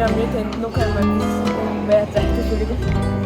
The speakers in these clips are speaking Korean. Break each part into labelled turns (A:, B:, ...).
A: mi ambiente non calma, quindi beh, certo, quello che...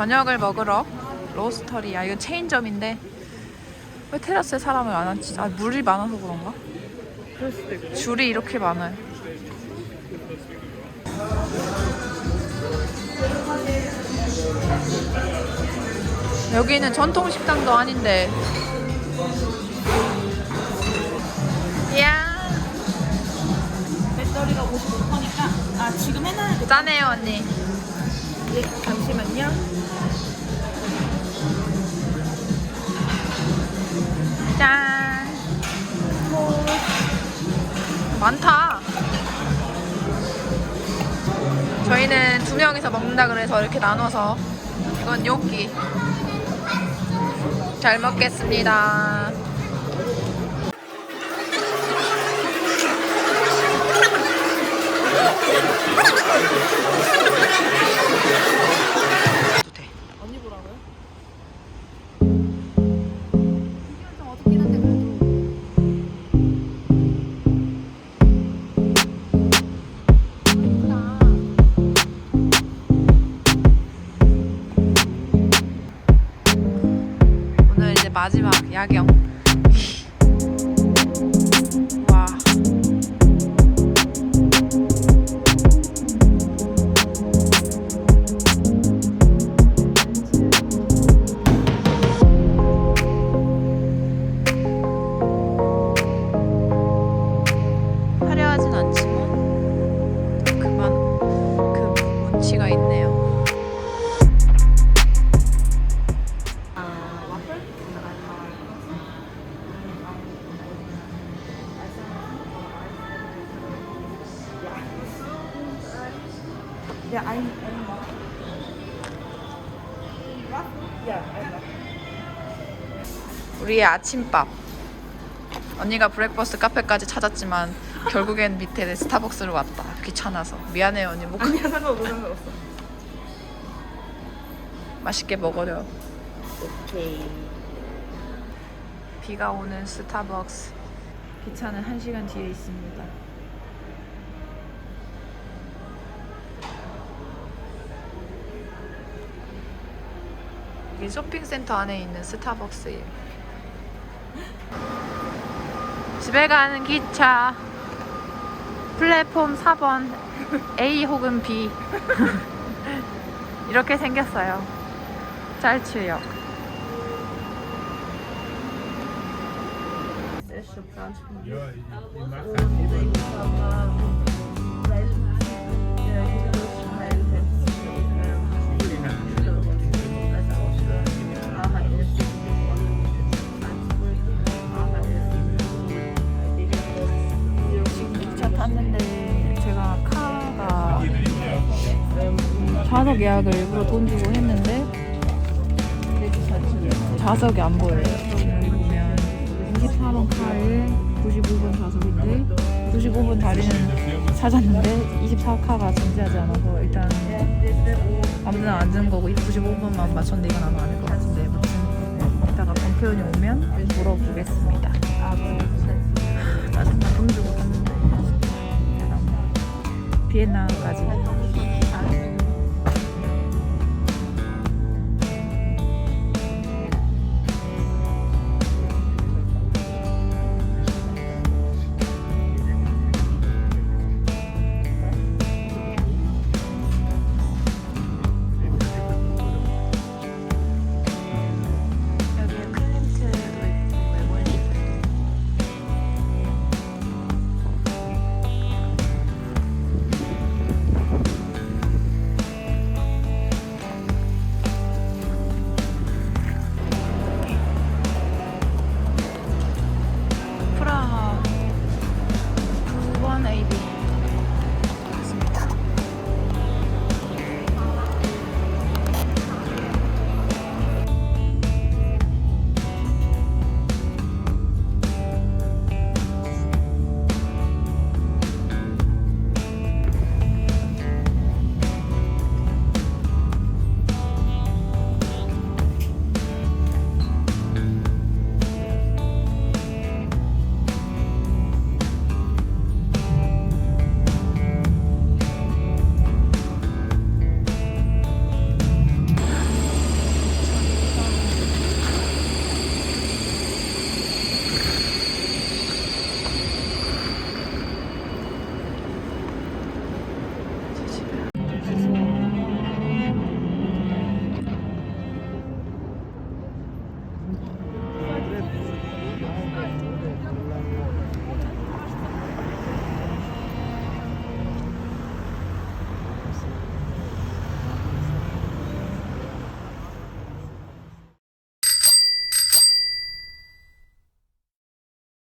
A: 저녁을 먹으러 로스터리야. 이거 체인점인데 왜 테라스에 사람을 안 앉지? 아 물이 많아서 그런가? 줄이 이렇게 많아요. 여기는 전통 식당도 아닌데. 이야,
B: 배터리가 55%니까 아 지금 해놔야 돼.
A: 짜네요 언니.
B: 예, 잠시만요.
A: 짠. 많다. 저희는 두 명이서 먹는다 그래서 이렇게 나눠서 이건 요끼. 잘 먹겠습니다. 좀 어둡긴 한데 그래도. 오늘 이제 마지막 야경
B: Ja, ein, ein Ja, ein
A: 우리의 아침밥. 언니가 브렉퍼스트 카페까지 찾았지만 결국엔 밑에 스타벅스로 왔다. 귀찮아서. 미안해요 언니. 뭐
B: 아니야 상관없어 상관없어.
A: 맛있게 먹으려.
B: 오케이.
A: 비가 오는 스타벅스. 기차는 1시간 뒤에 있습니다. 이게 쇼핑센터 안에 있는 스타벅스예요. 집에 가는 기차. 플랫폼 4번 A 혹은 B 이렇게 생겼어요. 짤추역. 좌석 예약을 일부러 돈 주고 했는데 좌석이 안 보여요. 여기 보면 24번 카에 95번 좌석인데 95번 다리는 찾았는데 24카가 존재하지 않아서 일단 아무나 앉은 거고 95번만 맞췄는데 이건 아마 아닐 것 같은데 무튼 이따가 범표현이 오면 물어보겠습니다. 짜증나 돈 주고 샀는데 비엔나까지